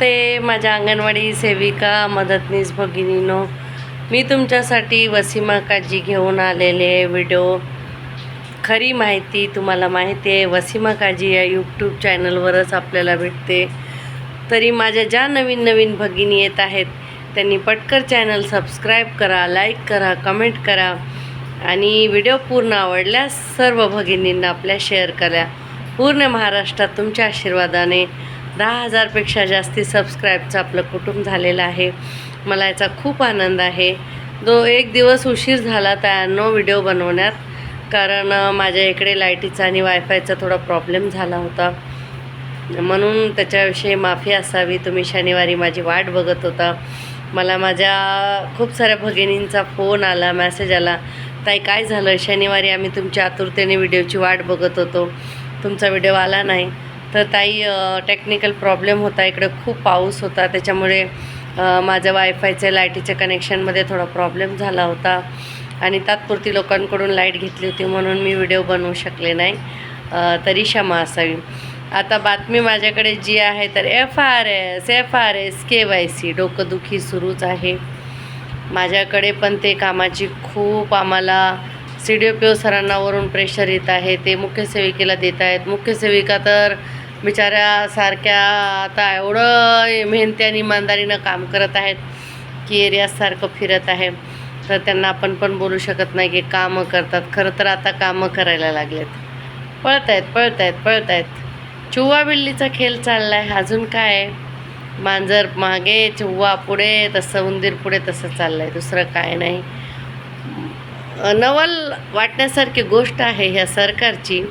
नमस्ते माझ्या अंगणवाडी सेविका मदतनीस भगिनीनो. मी तुमच्यासाठी वसीमा काजी घेऊन आलेले व्हिडिओ. खरी माहिती तुम्हाला माहिती आहे वसीमा काजी या यूट्यूब चॅनलवरच आपल्याला भेटते. तरी माझ्या ज्या नवीन नवीन भगिनी येत आहेत त्यांनी पटकर चॅनल सबस्क्राईब करा लाईक करा कमेंट करा. आणि व्हिडिओ पूर्ण आवडल्यास सर्व भगिनींना आपल्या शेअर करा. पूर्ण महाराष्ट्रात तुमच्या आशीर्वादाने दहा हजारपेक्षा जास्ती सबस्क्राईबचं आपलं कुटुंब झालेलं आहे. मला याचा खूप आनंद आहे. दो एक दिवस उशीर झाला त्यानो व्हिडिओ बनवण्यात. कारण माझ्या इकडे लाईटीचा आणि वायफायचा थोडा प्रॉब्लेम झाला होता. म्हणून त्याच्याविषयी माफी असावी. तुम्ही शनिवारी माझी वाट बघत होता. मला माझ्या खूप साऱ्या भगिनींचा फोन आला मॅसेज आला. ताई काय झालं? शनिवारी आम्ही तुमच्या आतुरतेने व्हिडिओची वाट बघत होतो. तुमचा व्हिडिओ आला नाही. तर ताई टेक्निकल प्रॉब्लेम होता. इकडे खूप पाऊस होता. त्याच्यामुळे माझ्या माझं वायफायच्या लाईटीच्या कनेक्शनमध्ये थोडा प्रॉब्लेम झाला होता. आणि तात्पुरती लोकांकडून लाइट घेतली होती म्हणून मी व्हिडिओ बनवू शकले नाही. तरी क्षमा असावी. आता बातमी माझ्याकडे जी आहे तर F R S F R S K Y C डोकंदुखी सुरूच आहे. माझ्याकडे पण ते कामाची खूप आम्हाला C D O P O सरांना वरून प्रेशर येत आहे. ते मुख्य सेविकेला देत आहेत. मुख्य सेविका तर बिचाऱ्यासारख्या आता एवढं मेहनती आणि इमानदारीनं काम करत आहेत की एरियासारखं फिरत आहे. तर त्यांना आपण पण बोलू शकत नाही की कामं करतात. खरं तर आता कामं करायला लागलेत. पळत आहेत पळत आहेत पळत आहेत चुव्वा बिल्लीचा खेळ चालला आहे अजून काय? आहे मांजर मागे चुव्वा पुढे तसं उंदीर पुढे तसं चाललं आहे दुसरं काय नाही. नवल वाटण्यासारखी गोष्ट आहे ह्या सरकारची.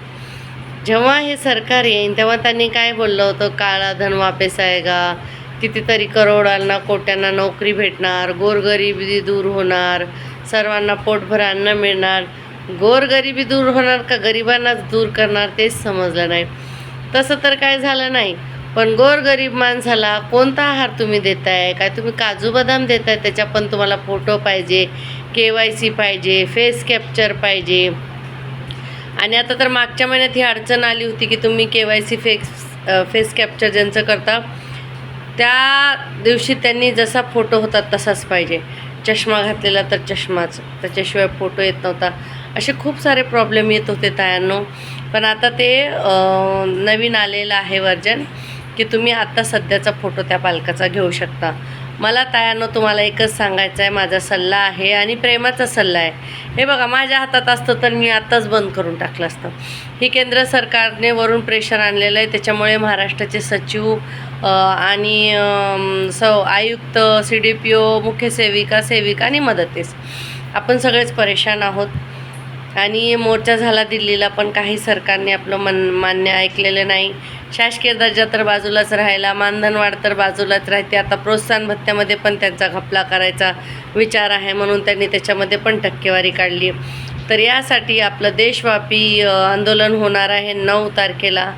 जेव्हा हे सरकार येईन तेव्हा त्यांनी काय बोललं होतं? काळा धन वापस आहे का? कितीतरी करोडांना कोट्यांना नोकरी भेटणार गोरगरिबी दूर होणार सर्वांना पोटभर अन्न मिळणार. गोरगरिबी दूर होणार का गरिबांनाच दूर करणार तेच समजलं नाही. तसं तर काय झालं नाही. पण गोरगरीब माणसाला कोणता आहार तुम्ही देताय? काय तुम्ही काजू बदाम देताय? त्याच्या पण तुम्हाला फोटो पाहिजे के वाय सी पाहिजे फेस कॅप्चर पाहिजे. आणि आता तर मागच्या महिन्यात ही अडचण आली होती की तुम्ही K Y C face face capture ज्यांचं करता त्या दिवशी त्यांनी जसा फोटो होता तसाच पाहिजे. चष्मा घातलेला तर चष्माच त्याच्याशिवाय फोटो येत नव्हता. असे खूप सारे प्रॉब्लेम येत होते तायांनो. पण आता ते नवीन आलेलं आहे वर्जन की तुम्ही आत्ता सध्याचा फोटो त्या पालकाचा घेऊ शकता. मला तायांनो तुम्हाला एकच सांगायचं आहे माझा सल्ला आहे आणि प्रेमाचा सल्ला आहे. हे बघा माझ्या हातात असतं तर मी आत्ताच बंद करून टाकलं असतं. ही केंद्र सरकारने वरून प्रेशर आणलेलं आहे त्याच्यामुळे महाराष्ट्राचे सचिव आणि स आयुक्त सी डी पी ओ मुख्य सेविका सेविका आणि मदतीस आपण सगळेच परेशान आहोत. आणि मोर्चा झाला दिल्लीला पण काही सरकारने आपलं मन मान्य ऐकलेलं नाही. शासकीय दर्जा तर बाजूलाच राहिला मानधनवाढ तर बाजूलाच राहते. आता प्रोत्साहन भत्त्यामध्ये पण त्यांचा घपला करायचा विचार आहे म्हणून त्यांनी त्याच्यामध्ये पण टक्केवारी काढली तर यासाठी आपलं देशव्यापी आंदोलन होणार आहे. नऊ तारखेला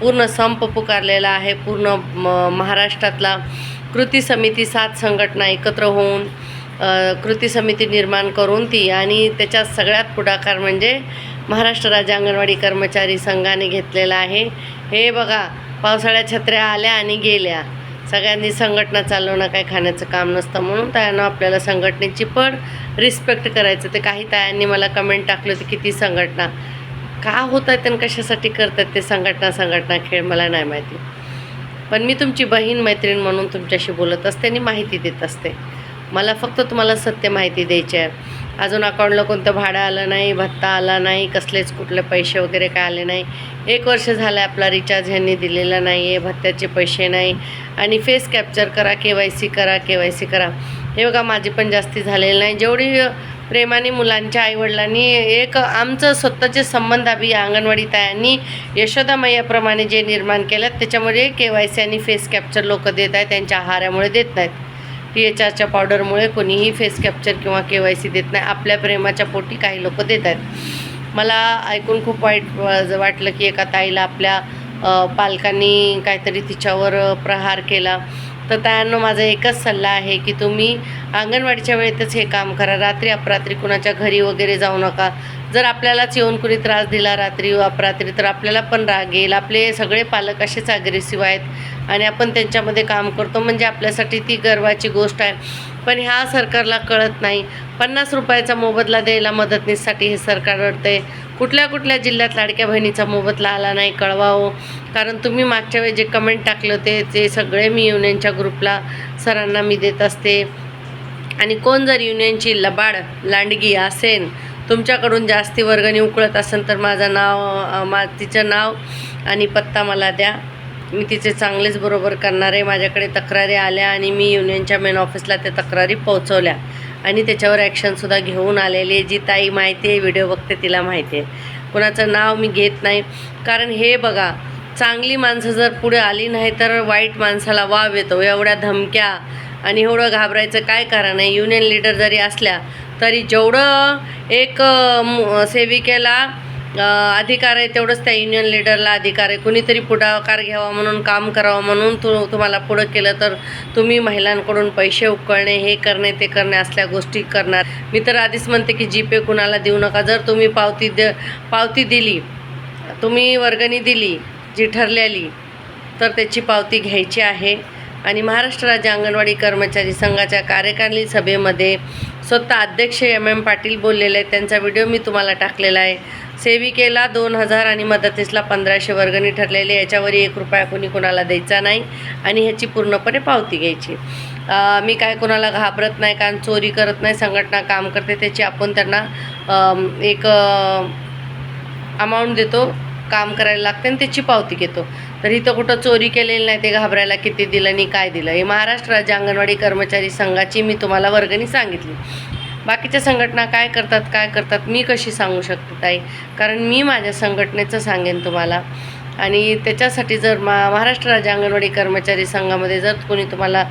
पूर्ण संप पुकारलेला आहे. पूर्ण म- महाराष्ट्रातला कृती समिती सात संघटना एकत्र होऊन कृती समिती निर्माण करून ती आणि त्याच्यात सगळ्यात पुढाकार म्हणजे महाराष्ट्र राज्य अंगणवाडी कर्मचारी संघाने घेतलेला आहे. हे बघा पावसाळ्यात छत्र्या आल्या आणि गेल्या. सगळ्यांनी संघटना चालवणं काही खाण्याचं काम नसतं म्हणून त्यानं आपल्याला संघटनेची पण रिस्पेक्ट करायचं. ते काही तायांनी मला कमेंट टाकलं होती किती संघटना का होत आहेत आणि कशासाठी करतात ते संघटना संघटना खेळ मला नाही माहिती. पण मी तुमची बहीण मैत्रीण म्हणून तुमच्याशी बोलत असते आणि माहिती देत असते. मला फक्त तुम्हाला सत्य माहिती द्यायची आहे. अजून अकाउंटला कोणतं भाडं आलं नाही भत्ता आला नाही कसलेच कुठले पैसे वगैरे काय आले नाही. एक वर्ष झालं आहे आपला रिचार्ज ह्यांनी दिलेला नाही आहे भत्त्याचे पैसे नाही. आणि फेस कॅप्चर करा के वाय सी करा के वाय सी करा. हे बघा माझी पण जास्ती झालेलं नाही. जेवढी प्रेमाने मुलांच्या आईवडिलांनी एक आमचं स्वतःचे संबंध आम्ही अंगणवाडी तायांनी यशोदा मैयाप्रमाणे जे निर्माण केलं त्याच्यामध्ये के वाय सी आणि फेस कॅप्चर लोक देत आहेत त्यांच्या आहारामुळे देत नाहीत. टी एच आरच्या पावडरमुळे कोणीही फेस कॅप्चर किंवा के वाय सी देत नाही. आपल्या प्रेमाच्या पोटी काही लोक देत आहेत. मला ऐकून खूप वाईट वाटलं की एका ताईला आपल्या पालकांनी काहीतरी तिच्यावर प्रहार केला. तर त्यांना माझा एकच सल्ला आहे की तुम्ही अंगणवाडीच्या वेळेतच हे काम करा. रात्री अपरात्री कुणाच्या घरी वगैरे जाऊ नका. जर आपल्यालाच येऊन कुणी त्रास दिला रात्री अपरात्री तर आपल्याला पण राग येईल. आपले सगळे पालक असेच अग्रेसिव्ह आहेत आणि आपण त्यांच्यामध्ये काम करतो. म्हणजे आपल्यासाठी ती गर्वाची गोष्ट आहे. पण ह्या सरकारला कळत नाही. पन्नास रुपयाचा मोबदला द्यायला मदतनीससाठी हे सरकार रडते कुठल्या कुठल्या जिल्ह्यात लाडक्या बहिणीचा मोबदला आला नाही कळवावं हो. कारण तुम्ही मागच्या वेळी जे कमेंट टाकले होते ते सगळे मी युनियनच्या ग्रुपला सरांना मी देत असते. आणि कोण जर युनियनची लबाड लांडगी असेल तुमच्याकडून जास्ती वर्गणी उकळत असेल तर माझं नाव मा तिचं नाव आणि पत्ता मला द्या. मी तिचे चांगलेच बरोबर करणार आहे. माझ्याकडे तक्रारी आल्या आणि मी युनियनच्या मेन ऑफिसला त्या तक्रारी पोहोचवल्या. आणि त्याच्यावर ॲक्शनसुद्धा घेऊन आलेली आहे. जी ताई माहिती आहे व्हिडिओ बघते तिला माहिती आहे. कुणाचं नाव मी घेत नाही. कारण हे बघा चांगली माणसं जर पुढे आली नाही तर वाईट माणसाला वाव येतो. एवढ्या धमक्या आणि एवढं घाबरायचं काय कारण आहे? युनियन लीडर जरी असल्या तरी जेवढं एक सेविकेला अधिकार आहे तेवढंच त्या युनियन लीडरला अधिकार आहे. कुणीतरी पुढाकार घ्यावा म्हणून काम करावं म्हणून तु तुम्हाला पुढं केलं तर तुम्ही महिलांकडून पैसे उकळणे हे करणे ते करणे असल्या गोष्टी करणार. मी तर आधीच म्हणते की जीपे कुणाला देऊ नका. जर तुम्ही पावती द पावती दिली तुम्ही वर्गणी दिली जी ठरलेली तर त्याची पावती घ्यायची आहे. आणि महाराष्ट्र राज्य अंगणवाडी कर्मचारी संघाच्या कार्यकारिणी सभेमध्ये स्वतः अध्यक्ष एम एम पाटील बोललेले आहेत. त्यांचा व्हिडिओ मी तुम्हाला टाकलेला आहे. सेविकेला दोन हजार आणि मदतीसला पंधराशे वर्गणी ठरलेली याच्यावर एक रुपया कोणी कोणाला द्यायचा नाही आणि ह्याची पूर्णपणे पावती घ्यायची. मी काय कोणाला घाबरत नाही कारण चोरी करत नाही संघटना काम करते त्याची आपण त्यांना एक अमाऊंट देतो काम करायला लागते आणि त्याची पावती घेतो. तर इथं कुठं चोरी केलेली नाही ते घाबरायला किती दिलं आणि काय दिलं? हे महाराष्ट्र राज्य अंगणवाडी कर्मचारी संघाची मी तुम्हाला वर्गणी सांगितली. बाकीच्या संघटना काय करतात काय करतात मी कशी सांगू शकते ताई? कारण मी माझ्या संघटनेचं सांगेन तुम्हाला. आणि त्याच्यासाठी जर मा महाराष्ट्र राज्य अंगणवाडी कर्मचारी संघामध्ये जर कोणी तुम्हाला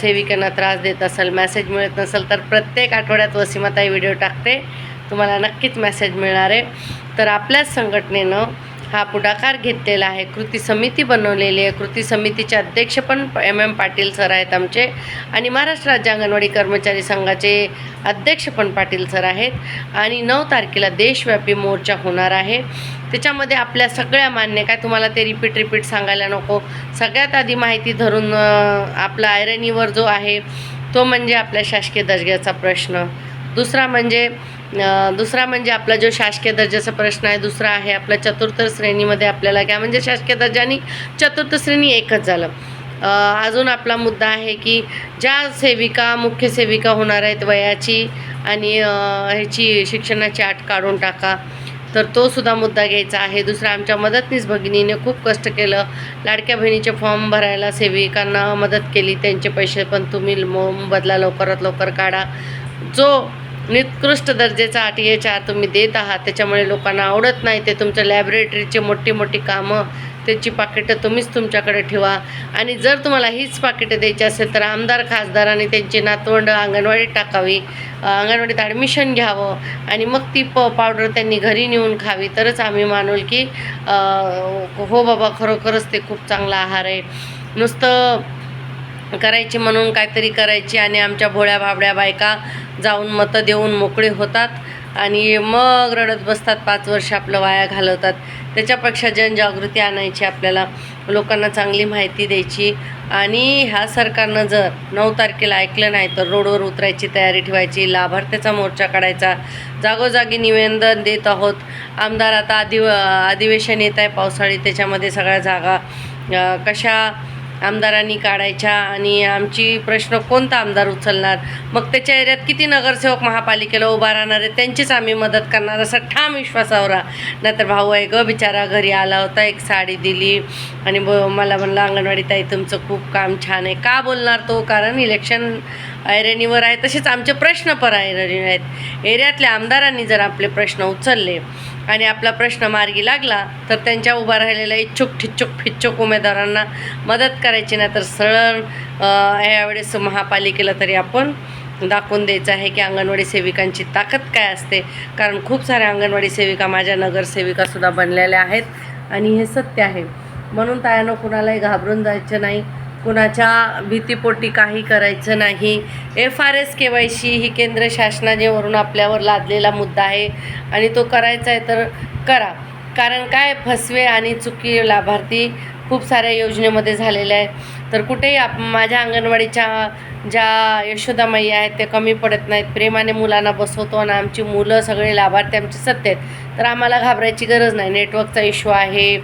सेविकांना त्रास देत असेल मॅसेज मिळत नसेल तर प्रत्येक आठवड्यात वसीमाताई व्हिडिओ टाकते. तुम्हाला नक्कीच मेसेज मिळणार आहे. तर आपल्याच संघटनेनं हा पुढाकार घेतलेला आहे. कृती समिती बनवलेली आहे. कृती समितीचे अध्यक्ष पण एम एम पाटील सर आहेत आमचे. आणि महाराष्ट्र राज्य अंगणवाडी कर्मचारी संघाचे अध्यक्ष पण पाटील सर आहेत. आणि नऊ तारखेला देशव्यापी मोर्चा होणार आहे. त्याच्यामध्ये आपल्या सगळ्या मान्य काय तुम्हाला ते रिपीट रिपीट सांगायला नको. सगळ्यात आधी माहिती धरून आपला आयरनीवर जो आहे तो म्हणजे आपल्या शासकीय दर्जाचा प्रश्न. दुसरा म्हणजे दुसरा म्हणजे आपला जो शासकीय दर्जाचा प्रश्न आहे दुसरा आहे आपला चतुर्थ श्रेणीमध्ये आपल्याला काय म्हणजे शासकीय दर्जा आणि चतुर्थ श्रेणी एकच झालं. अजून आपला मुद्दा आहे की ज्या सेविका मुख्य सेविका होणार आहेत वयाची आणि ह्याची शिक्षणाची आट काढून टाका तर तो सुद्धा मुद्दा घ्यायचा आहे. दुसरा आमच्या मदतनीस भगिनीने खूप कष्ट केलं. लाडक्या बहिणीचे फॉर्म भरायला सेविकांना मदत केली. त्यांचे पैसे पण तुम्ही मोबदला लवकरात लवकर काढा. जो निकृष्ट दर्जेचा आर टी एच आर तुम्ही देत आहात. त्याच्यामुळे लोकांना आवडत नाही ते तुमच्या लॅबोरेटरीचे मोठी मोठी कामं. त्याची पाकिटं तुम्हीच तुमच्याकडे ठेवा. आणि जर तुम्हाला हीच पाकिटं द्यायची असेल तर आमदार खासदारांनी त्यांची नातवंड अंगणवाडीत टाकावी. अंगणवाडीत ॲडमिशन घ्यावं. आणि मग ती प पावडर त्यांनी घरी नेऊन खावी. तरच आम्ही मानूल की हो बाबा खरोखरच ते खूप चांगला आहार आहे. नुसतं करायची म्हणून काहीतरी करायची आणि आमच्या भोळ्या भाबड्या बायका जाऊन मतं देऊन मोकळे होतात आणि मग रडत बसतात पाच वर्ष आपलं वाया घालवतात. त्याच्यापेक्षा जनजागृती आणायची आपल्याला लोकांना चांगली माहिती द्यायची. आणि ह्या सरकारनं जर नऊ तारखेला ऐकलं नाही तर रोडवर उतरायची तयारी ठेवायची लाभार्थ्याचा मोर्चा काढायचा. जागोजागी निवेदन देत आहोत. आमदार आता अधिव अधिवेशन येत आहे पावसाळी त्याच्यामध्ये सगळ्या जागा कशा आमदारांनी काढायच्या आणि आमची प्रश्न कोणता आमदार उचलणार? मग त्याच्या एरियात किती नगरसेवक महापालिकेला उभा राहणार आहे त्यांचीच आम्ही मदत करणार असा ठाम विश्वासावर नाहीतर भाऊ आहे ग बिचारा घरी आला होता एक साडी दिली आणि ब मला म्हणलं अंगणवाडी ताई तुमचं खूप काम छान आहे. का बोलणार तो? कारण इलेक्शन ऐरणीवर आहे तसेच आमचे प्रश्न पर ऐरणीवर आहेत. एरियातल्या आमदारांनी जर आपले प्रश्न उचलले आणि आपला प्रश्न मार्गी लागला तर त्यांच्या उभा राहिलेल्या इच्छुक ठिच्छुक फिच्छुक उमेदवारांना मदत करायची नाही तर सरळ यावेळेस महापालिकेला तरी आपण दाखवून द्यायचं आहे की अंगणवाडी सेविकांची ताकद काय असते. कारण खूप साऱ्या अंगणवाडी सेविका माझ्या नगरसेविकासुद्धा बनलेल्या आहेत आणि हे सत्य आहे. म्हणून तायानं कुणालाही घाबरून जायचं नाही. कुणाच्या भीतीपोटी काही करायचं नाही. F R S K Y C ही केंद्र शासनानेवरून आपल्यावर लादलेला मुद्दा आहे आणि तो करायचा आहे तर करा. कारण काय? फसवे आणि चुकी लाभार्थी खूप साऱ्या योजनेमध्ये झालेले आहे तर कुठेही आप माझ्या अंगणवाडीच्या ज्या यशोदामाई आहेत ते कमी पडत नाहीत. प्रेमाने मुलांना बसवतो आणि आमची मुलं सगळे लाभार्थी आमचे सत्य आहेत. तर आम्हाला घाबरायची गरज नाही. नेटवर्कचा इश्यू आहे.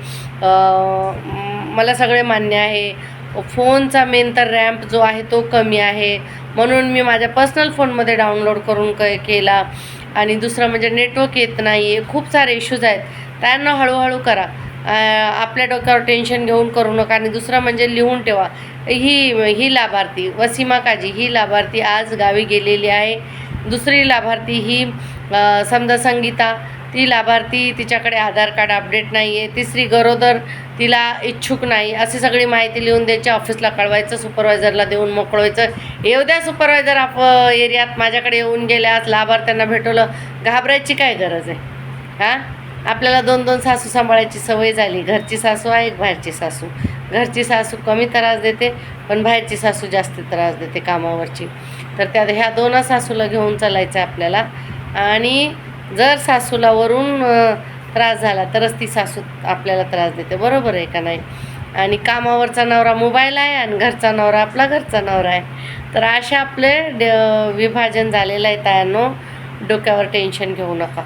मला सगळे मान्य आहे. फोनचा मेन तर रॅम्प जो आहे तो कमी आहे. म्हणून मी माझ्या पर्सनल फोनमध्ये डाउनलोड करून क केला. आणि दुसरं म्हणजे नेटवर्क येत नाही आहे खूप सारे इश्यूज आहेत. त्यांना हळूहळू करा. आपल्या डोक्यावर टेन्शन घेऊन करू नका. आणि दुसरं म्हणजे लिहून ठेवा. ही ही लाभार्थी वसीमा काजी ही लाभार्थी आज गावी गेलेली आहे. दुसरी लाभार्थी ही समजा संगीता ती लाभार्थी तिच्याकडे आधार कार्ड अपडेट नाही आहे तिसरी गरोदर तिला इच्छुक नाही अशी सगळी माहिती लिहून द्यायची ऑफिसला कळवायचं सुपरवायझरला देऊन मोकळवायचं. येऊ द्या सुपरवायझर आप एरियात माझ्याकडे येऊन गेल्यास लाभार्थ्यांना भेटवलं घाबरायची काय गरज आहे? हां? आपल्याला दोन दोन सासू सांभाळायची सवय झाली घरची सासू आहे एक बाहेरची सासू. घरची सासू कमी त्रास देते पण बाहेरची सासू जास्त त्रास देते कामावरची. तर त्या ह्या दोन सासूला घेऊन चालायचं आहे आपल्याला. आणि जर सासूला वरून त्रास झाला तरच ती सासू आपल्याला त्रास देते. बरोबर आहे का नाही? आणि कामावरचा नवरा मोबाईल आहे आणि घरचा नवरा आपला घरचा नवरा आहे. तर असे आपले ड- विभाजन झालेलं आहे तायांनो डोक्यावर टेन्शन घेऊ नका.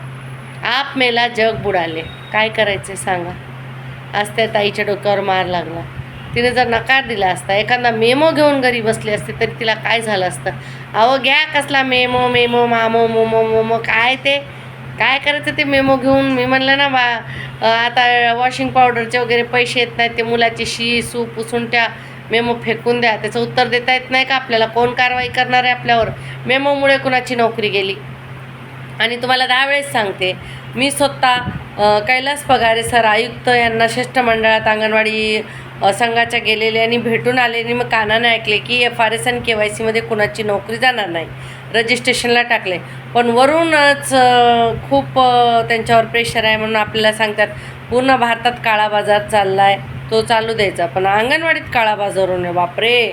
आप मेला जग बुडाले. काय करायचे सांगा? आज त्या ताईच्या डोक्यावर मार लागला. तिने जर नकार दिला असता एखादा मेमो घेऊन घरी बसली असती तरी तिला काय झालं असतं? अहो घ्या कसला मेमो मेमो मामो मोमो मोमो काय ते? काय करायचं ते मेमो घेऊन? मी म्हणलं ना बा आता वॉशिंग पावडरचे वगैरे पैसे येत नाहीत ते मुलाची शी सूप पुसून त्या मेमो फेकून द्या. त्याचं उत्तर देता येत नाही का आपल्याला? कोण कारवाई करणार आहे आपल्यावर? मेमोमुळे कुणाची नोकरी गेली? आणि तुम्हाला दहा वेळेस सांगते मी स्वतः कैलास पगारे सर आयुक्त यांना शिष्टमंडळात अंगणवाडी संघाच्या गेलेले आणि भेटून आले आणि मग कानाने ऐकले की एफ आर एस आणि के वाय सीमध्ये कुणाची नोकरी जाणार नाही. रजिस्ट्रेशनला टाकले पण वरूनच खूप त्यांच्यावर प्रेशर आहे म्हणून आपल्याला सांगतात पूर्ण भारतात काळा बाजार चालला आहे तो चालू द्यायचा. पण अंगणवाडीत काळा बाजार होणे बापरे!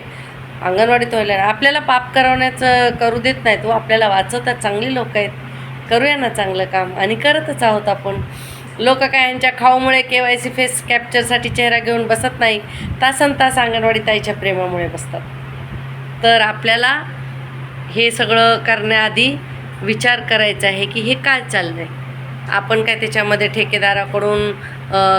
अंगणवाडीत व्हायला आपल्याला पाप करवण्याचं करू देत नाहीत व आपल्याला वाचवतात चांगली लोक आहेत. करूया ना चांगलं काम. आणि करतच आहोत आपण. लोक काय यांच्या खाऊमुळे के वाय सी फेस कॅप्चरसाठी चेहरा घेऊन बसत नाही तासन तास अंगणवाडी ताईच्या प्रेमामुळे बसतात. तर आपल्याला हे सगळं करण्याआधी विचार करायचा आहे की हे काय चाललं आहे आपण काय त्याच्यामध्ये ठेकेदाराकडून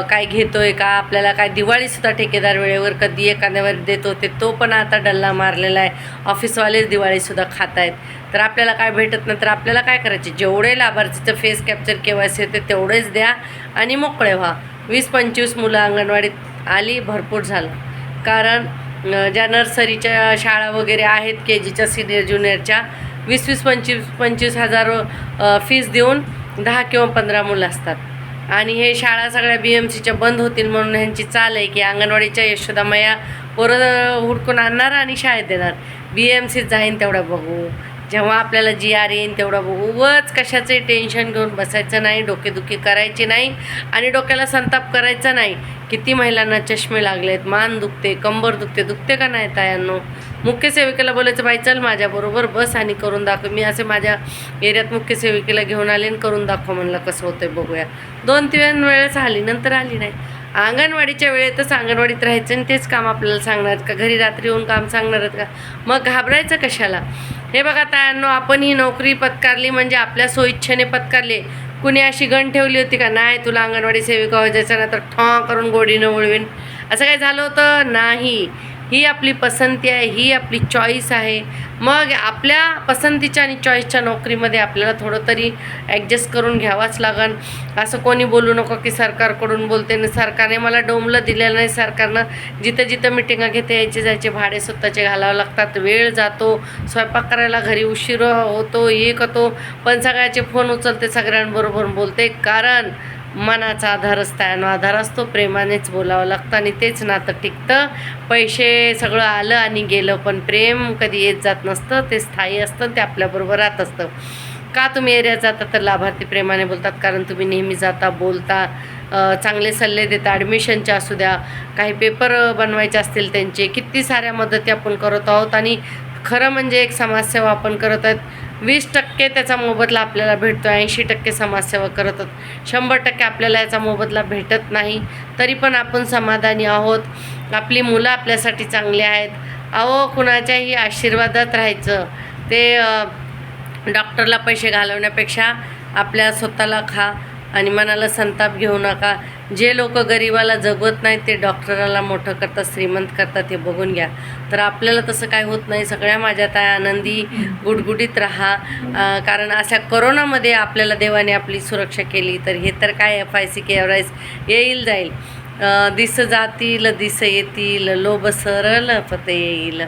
काय घेतो आहे का? आपल्याला काय दिवाळीसुद्धा ठेकेदार वेळेवर कधी एखाद्यावर देतो ते तो पण आता डल्ला मारलेला आहे. ऑफिसवालेच दिवाळीसुद्धा खात आहेत तर आपल्याला काय भेटत नाही तर आपल्याला काय करायचे? जेवढे लाभार्थीचं फेस कॅप्चर के होते तेवढेच द्या आणि मोकळे व्हा. वीस पंचवीस मुलं अंगणवाडीत आली भरपूर झालं. कारण ज्या नर्सरीच्या शाळा वगैरे आहेत के जीच्या सिनियर ज्युनियरच्या वीस वीस पंचवीस पंचवीस हजार फीज फीस देऊन दहा किंवा पंधरा मुलं असतात. आणि हे शाळा सगळ्या बी एम सीच्या बंद होतील म्हणून ह्यांची चाल आहे की अंगणवाडीच्या यशोदामाया पोरं हुडकून आणणार आणि शाळेत देणार. बी एम सीत जाईन तेवढं बघू. जेव्हा आपल्याला जी आर येईन तेवढा बघू कशाचे टेन्शन घेऊन बसायचं नाही डोकेदुखी करायची नाही आणि डोक्याला संताप करायचा नाही. किती महिलांना चष्मे लागलेत मान दुखते कंबर दुखते दुखते का नाही तायांनो? मुख्य सेविकेला बोलायचं बाई चल माझ्याबरोबर बस आणि करून दाखव. मी असे माझ्या एरियात मुख्य सेविकेला घेऊन आले आणि करून दाखव म्हणलं कसं होतंय बघूया. दोन तीन वेळेस आली नंतर आली नाही. अंगणवाडीच्या वेळेतच अंगणवाडीत राहायचं आणि तेच काम आपल्याला सांगणार का? घरी रात्री येऊन काम सांगणार आहेत का? मग घाबरायचं कशाला? हे बघा तायांनो आपण ही नोकरी पत्कारली म्हणजे आपल्या सोयीच्छेने पत्कारली. कुणी अशी गण ठेवली होती का? नाही तुला अंगणवाडी सेविका व्हायचं ना तर ठॉ करून गोडीनं वळवीन असं काही झालं होतं? नाही. ही आपली पसंती आहे ही आपली चॉईस आहे. मग आपल्या पसंतीच्या आणि चॉईसच्या नोकरीमध्ये आपल्याला थोडं तरी ॲडजस्ट करून घ्यावाच लागन. असं कोणी बोलू नको की सरकारकडून बोलते ना सरकारने मला डोंबलं दिलेलं नाही. सरकारनं जिथं जिथं मिटिंगा घेते यायचे जायचे भाडे स्वतःचे घालावं लागतात. वेळ जातो स्वयंपाक करायला घरी उशीर होतो हे करतो पण सगळ्याचे फोन उचलते सगळ्यांबरोबर बोलते. कारण मनाचा आधार असताना आधार असतो प्रेमानेच बोलावं लागतं आणि तेच नातं टिकतं. पैसे सगळं आलं आणि गेलं पण प्रेम कधी येत जात नसतं ते स्थायी असतं ते आपल्याबरोबर राहत असतं. का तुम्ही एरियात जाता तर लाभार्थी प्रेमाने बोलतात कारण तुम्ही नेहमी जाता बोलता चांगले सल्ले देता ॲडमिशनचे असू द्या काही पेपर बनवायचे असतील त्यांचे किती साऱ्या मदती आपण करत आहोत आणि खरं म्हणजे एक समाजसेवा आपण करत आहेत. वीस टक्के त्याचा मोबदला आपल्याला भेटतो ऐंशी टक्के समाजसेवा करत आहोत. शंभर टक्के आपल्याला याचा मोबदला भेटत नाही. तरी पण आपण समाधानी आहोत. आपली मुलं आपल्यासाठी चांगली आहेत. अहो कुणाच्याही आशीर्वादात राहायचं. ते डॉक्टरला पैसे घालवण्यापेक्षा आपल्या स्वतःला खा. आणि मनाला संताप घेऊ नका. जे लोक गरिबाला जगवत नाहीत ते डॉक्टराला मोठं करतात श्रीमंत करतात हे बघून घ्या. तर आपल्याला तसं काय होत नाही. सगळ्या माझ्या ताय आनंदी गुडगुडीत राहा. कारण अशा करोनामध्ये आपल्याला देवाने आपली सुरक्षा केली तर हे तर काय एफ आय सी के एवराईज येईल जाईल. दिस जातील दिस येतील लोभ सरल फते येईल.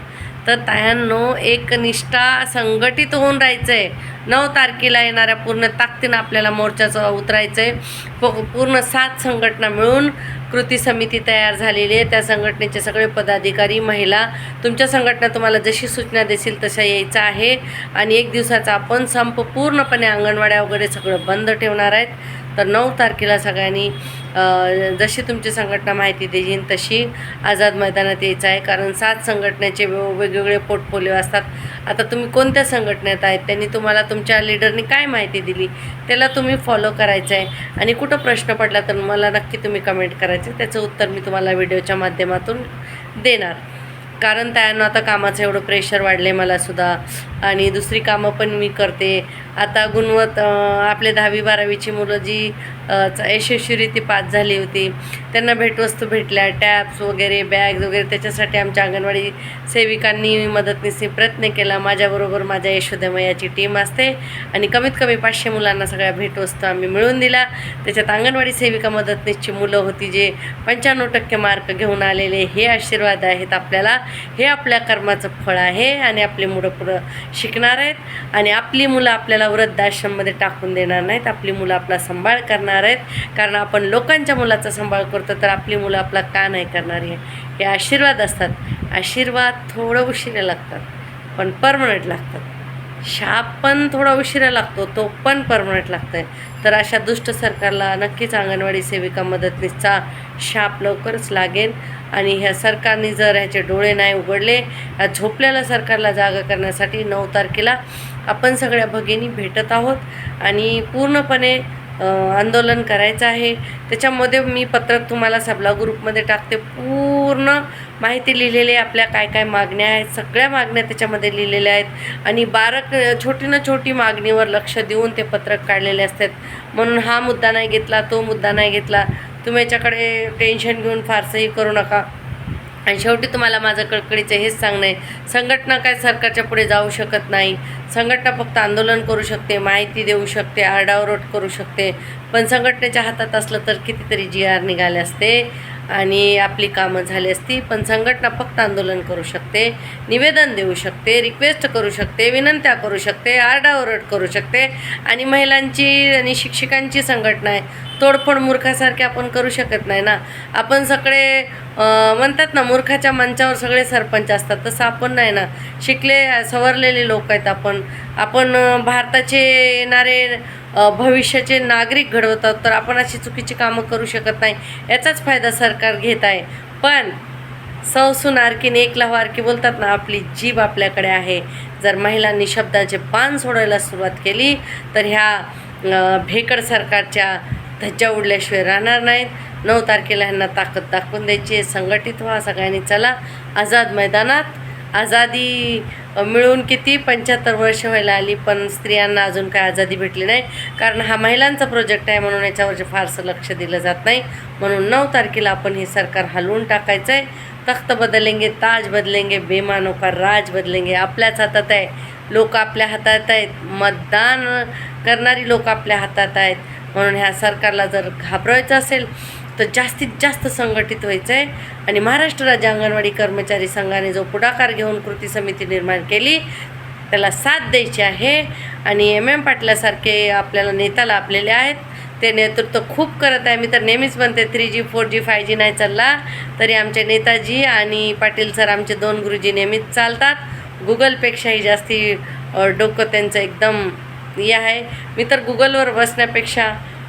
तर तायांनो एक निष्ठा संघटित होऊन राहायचं आहे नऊ तारखेला येणाऱ्या पूर्ण ताकदीनं आपल्याला मोर्चाचं उतरायचं आहे प- पूर्ण सात संघटना मिळून कृती समिती तयार झालेली आहे. त्या संघटनेचे सगळे पदाधिकारी महिला तुमच्या संघटना तुम्हाला जशी सूचना देतील तशा यायचं आहे. आणि एक दिवसाचा आपण संप पूर्णपणे अंगणवाड्या वगैरे सगळं बंद ठेवणार आहेत. तर नऊ तारखेला सगळ्यांनी जशी तुमची संघटना माहिती देईन तशी आझाद मैदानात यायचं आहे. कारण सात संघटनेचे वेगवेगळे पोर्टफोलिओ असतात. आता तुम्ही कोणत्या संघटनेत आहेत? त्यांनी तुम्हाला तुम तुमच्या लीडरनी काय माहिती दिली त्याला तुम्ही फॉलो करायचं आहे आणि कुठं प्रश्न पडला तर मला नक्की तुम्ही कमेंट करायचे. त्याचं उत्तर मी तुम्हाला व्हिडिओच्या माध्यमातून देणार. कारण त्यानं आता कामाचं एवढं प्रेशर वाढलं मला सुद्धा. आणि दुसरी कामं पण मी करते. आता गुणवत आपले दहावी बारावीची मुलं जी यशस्वीरिती पास झाली होती. त्यांना भेटवस्तू भेटल्या टॅब्स वगैरे बॅग्स वगैरे त्याच्यासाठी आमच्या अंगणवाडी सेविकांनी मदतनीसनी प्रयत्न केला. माझ्याबरोबर माझ्या यशोदमयाची टीम असते आणि कमीत कमी पाचशे मुलांना सगळ्या भेटवस्तू आम्ही मिळवून दिला त्याच्यात अंगणवाडी सेविका मदतनीसची मुलं होती जे पंच्याण्णव टक्के मार्क घेऊन आलेले. हे आशीर्वाद आहेत आपल्याला. हे आपल्या कर्माचं फळ आहे आणि आपली मुलं पुढं शिकणार आहेत. आणि आपली मुलं आपल्याला वृद्धाश्रममध्ये टाकून देणार नाहीत. आपली मुलं आपला सांभाळ करणार आहेत. कारण आपण लोकांच्या मुलाचा सांभाळ करतो तर आपली मुलं आपला का नाही करणार हे? हे आशीर्वाद असतात. आशीर्वाद थोडं उशिरा लागतात पण परमनंट लागतात. शाप पण थोडा उशिरा लागतो तो पण परमनंट आहे तर अशा दुष्ट सरकारला नक्कीच अंगणवाडी सेविका मदतनीसचा शाप लवकरच लागेल. आणि ह्या सरकारने जर ह्याचे डोळे नाही उघडले ह्या झोपलेल्या सरकारला जागा करण्यासाठी नऊ तारखेला आपण सगळ्या भगिनी भेटत आहोत. आणि पूर्णपणे आंदोलन करायचं आहे. त्याच्यामध्ये मी पत्रक तुम्हाला सबला ग्रुपमध्ये टाकते. पूर्ण माहिती लिहिलेली आहे. आपल्या काय काय मागण्या आहेत. सगळ्या मागण्या त्याच्यामध्ये लिहिलेल्या आहेत. आणि बारक छोटी ना छोटी मागणीवर लक्ष देऊन ते पत्रक काढलेले असतात. म्हणून हा मुद्दा नाही घेतला तो मुद्दा नाही घेतला. तुम्ही याच्याकडे टेन्शन घेऊन फारसंही करू नका. आणि शेवटी तुम्हाला माझं कडकडीचं हेच सांगणं आहे. संघटना काय सरकारच्या पुढे जाऊ शकत नाही. संघटना फक्त आंदोलन करू शकते माहिती देऊ शकते आरडाओरड करू शकते. पण संघटनेच्या हातात असलं तर कितीतरी जी आर निघाले असते आणि आपली कामं झाली असती. पण संघटना फक्त आंदोलन करू शकते निवेदन देऊ शकते रिक्वेस्ट करू शकते विनंत्या करू शकते आरडाओरड करू शकते. आणि महिलांची आणि शिक्षकांची संघटना आहे. तोडफोड मूर्खासारखे आपण करू शकत नाही ना. आपण सगळे म्हणतात ना मूर्खाच्या मंचावर सगळे सरपंच असतात. तसं आपण नाही ना. शिकले सवरलेले लोक आहेत आपण. आपण भारताचे येणारे भविष्याचे नागरिक घडवतात तर आपण अशी चुकीची कामं करू शकत नाही. याचाच फायदा सरकार घेत आहे. पण सौसून आरकीने एक आरकी बोलतात ना आपली जीभ आपल्याकडे आहे. जर महिलांनी शब्दाचे पान सोडायला सुरुवात केली तर ह्या भेकड सरकारच्या धज्जा उडल्याशिवाय राहणार नाहीत. नऊ तारखेला ह्यांना ताकद दाखवून द्यायची आहे. संघटित व्हा सगळ्यांनी. चला आझाद मैदानात. आझादी मिळून किती? पंच्याहत्तर वर्ष व्हायला आली पण स्त्रियांना अजून काय आझादी भेटली नाही. कारण हा महिलांचा प्रोजेक्ट आहे म्हणून याच्यावर फारसं लक्ष दिलं जात नाही. म्हणून नऊ तारखेला आपण हे सरकार हलवून टाकायचं आहे तख्त बदलेंगे ताज बदलेंगे बेमानो का राज बदलेंगे. आपल्याच हातात आहे. लोक आपल्या हातात आहेत. मतदान करणारी लोक आपल्या हातात आहेत. म्हणून ह्या सरकारला जर घाबरायचं असेल तर जास्तीत जास्त संघटित व्हायचं आहे आणि महाराष्ट्र राज्य अंगणवाडी कर्मचारी संघाने जो पुढाकार घेऊन कृती समिती निर्माण केली त्याला साथ द्यायची आहे. आणि एम एम पाटलासारखे आपल्याला नेता लाभलेले आहेत. ते नेतृत्व खूप करत आहे. मी तर नेहमीच म्हणते three G four G five G नाही चालला तरी आमचे नेताजी आणि पाटील सर आमचे दोन गुरुजी नेहमीच चालतात. गुगलपेक्षाही जास्ती डोकं त्यांचं एकदम हे आहे. मी तर गुगलवर बसण्यापेक्षा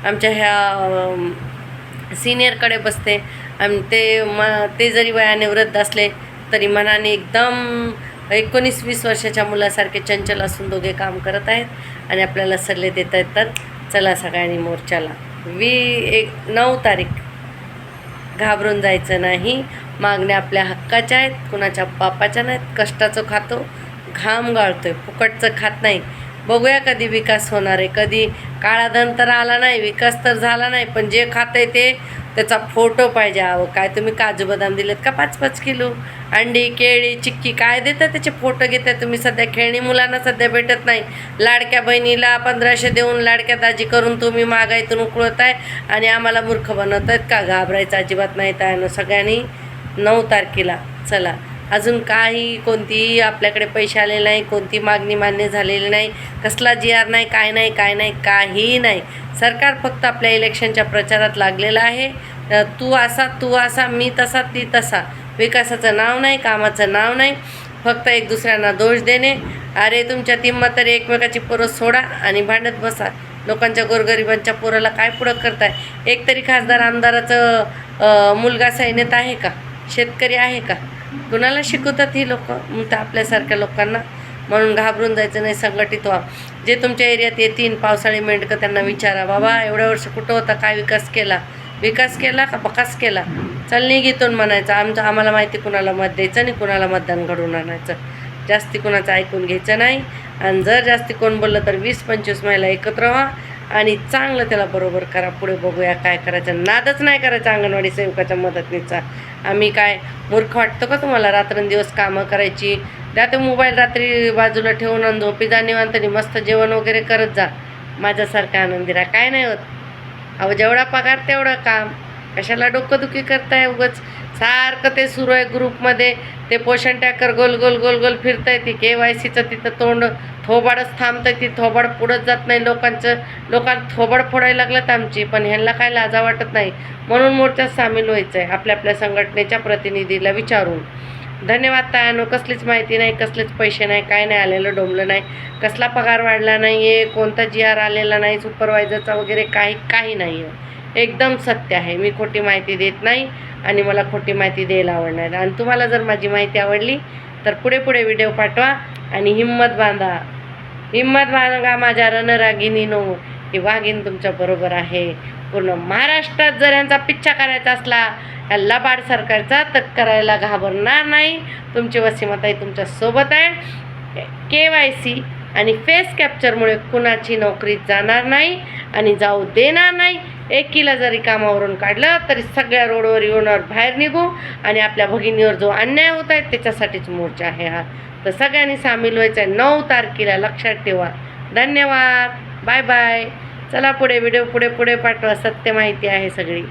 आमच्या ह्या सिनियरकडे बसते. आणि ते म ते जरी वयाने वृद्ध असले तरी मनाने एकदम एकोणीस वीस वर्षाच्या मुलासारखे चंचल असून दोघे काम करत आहेत आणि आपल्याला सल्ले देता येतात चला सगळ्यांनी मोर्चाला. वी एक नऊ तारीख. घाबरून जायचं नाही. मागण्या आपल्या हक्काच्या आहेत कुणाच्या बापाच्या नाहीत. कष्टाचं खातो घाम गाळतो आहे फुकटचं खात नाही. बघूया कधी विकास होणार आहे. कधी काळा धन तर आला नाही विकास तर झाला नाही पण जे खातं आहे ते त्याचा फोटो पाहिजे. अहो काय तुम्ही काजू बदाम दिलेत का? पाच पाच किलो. अंडी केळी चिक्की काय देता त्याचे फोटो घेताय तुम्ही? सध्या खेळणी मुलांना सध्या भेटत नाही. लाडक्या बहिणीला पंधराशे देऊन लाडक्या दाजी करून तुम्ही महागाईतून उकळत आहे आणि आम्हाला मूर्ख बनवत आहेत का? घाबरायचं अजिबात नाही त्यानं. सगळ्यांनी नऊ तारखेला चला. अजून काही कोणतीही आपल्याकडे पैसे आले नाही कोणती मागणी मान्य झालेली नाही कसला जी आर नाही काय नाही काय नाही काहीही नाही. सरकार फक्त आपल्या इलेक्शनच्या प्रचारात लागलेलं आहे. तू असा तू असा मी तसा ती तसा. विकासाचं नाव नाही कामाचं नाव नाही. फक्त एक दुसऱ्यांना दोष देणे. अरे तुमच्या तिम्मा तरी एकमेकाची पोरं सोडा आणि भांडत बसा. लोकांच्या गोरगरिबांच्या पोराला काय पुढं करताय? एक तरी खासदार आमदाराचं मुलगा सैन्यात आहे का? शेतकरी आहे का? कुणाला शिकवतात ही लोक? मग तर आपल्यासारख्या लोकांना. म्हणून घाबरून जायचं नाही संघटित व्हा. जे तुमच्या एरियात येतील पावसाळी मेंढकं त्यांना विचारा. बाबा एवढ्या वर्ष कुठं होता? काय विकास केला? विकास केला का बकास केला? चल निघितून म्हणायचं. आमचं आम्हाला माहिती कुणाला मत द्यायचं आणि कुणाला मतदान घडवून आणायचं. जास्ती कुणाचं ऐकून घ्यायचं नाही. आणि जर जास्ती कोण बोललं तर वीस पंचवीस महिला एकत्र व्हा. आणि चांगलं त्याला बरोबर करा पुढे बघूया काय करायचं. नादच नाही करायचं अंगणवाडी सेवकाच्या मदतीचा. आम्ही काय मूर्ख वाटतो का तुम्हाला? रात्रंदिवस कामं करायची. द्या ते मोबाईल रात्री बाजूला ठेवून आणि झोपी जा निवांतनी मस्त जेवण वगैरे करत जा. माझ्यासारखा आनंदीरा काय नाही होत. अहो जेवढा पगार तेवढं काम. कशाला डोकंदुखी करताय उगच? सारखं ते सुरू आहे ग्रुपमध्ये. ते पोषण टॅकर गोल गोल गोल गोल फिरताय ती के वाय सीचं. तिथं तोंड थोबाडच थांबतं ती थोबाड पुढत जात नाही लोकांचं. लोकांना थोबाड फोडायला लागलं आमची पण ह्यांना काय लाजा वाटत नाही. म्हणून मोर्चात सामील व्हायचं आहे आपल्या आपल्या संघटनेच्या प्रतिनिधीला विचारून. धन्यवाद तायानो कसलीच माहिती नाही कसलेच पैसे नाही काय नाही आलेलं डोंबलं नाही. कसला पगार वाढला नाही आहे कोणता जी आर आलेला नाही सुपरवायझरचा वगैरे काही काही नाही आहे एकदम सत्य आहे. मी खोटी माहिती देत नाही आणि मला खोटी माहिती द्यायला आवडणार. आणि तुम्हाला जर माझी माहिती आवडली तर पुढे पुढे व्हिडिओ पाठवा आणि हिंमत बांधा. हिंमत बांधा माझ्या रणरागिनीनो ही वाघीण तुमच्या बरोबर आहे. पूर्ण महाराष्ट्रात जर यांचा पिच्छा करायचा असला या लबाड सरकारचा तर करायला घाबरणार नाही. तुमची वसीमताई तुमच्यासोबत आहे. के वाय सी आणि फेस कॅप्चरमुळे कुणाची नोकरी जाणार नाही आणि जाऊ देणार नाही. एकीला जरी कामावरून काढलं तरी सगळ्या रोडवर येऊनवर बाहेर निघू आणि आपल्या भगिनीवर जो अन्याय होत आहे त्याच्यासाठीच मोर्चा आहे हा. तर सगळ्यांनी सामील व्हायचं आहे नऊ तारखेला लक्षात ठेवा. धन्यवाद. बाय बाय चला पुढे व्हिडिओ पुढे पुढे पाठवा. सत्य माहिती आहे सगळी.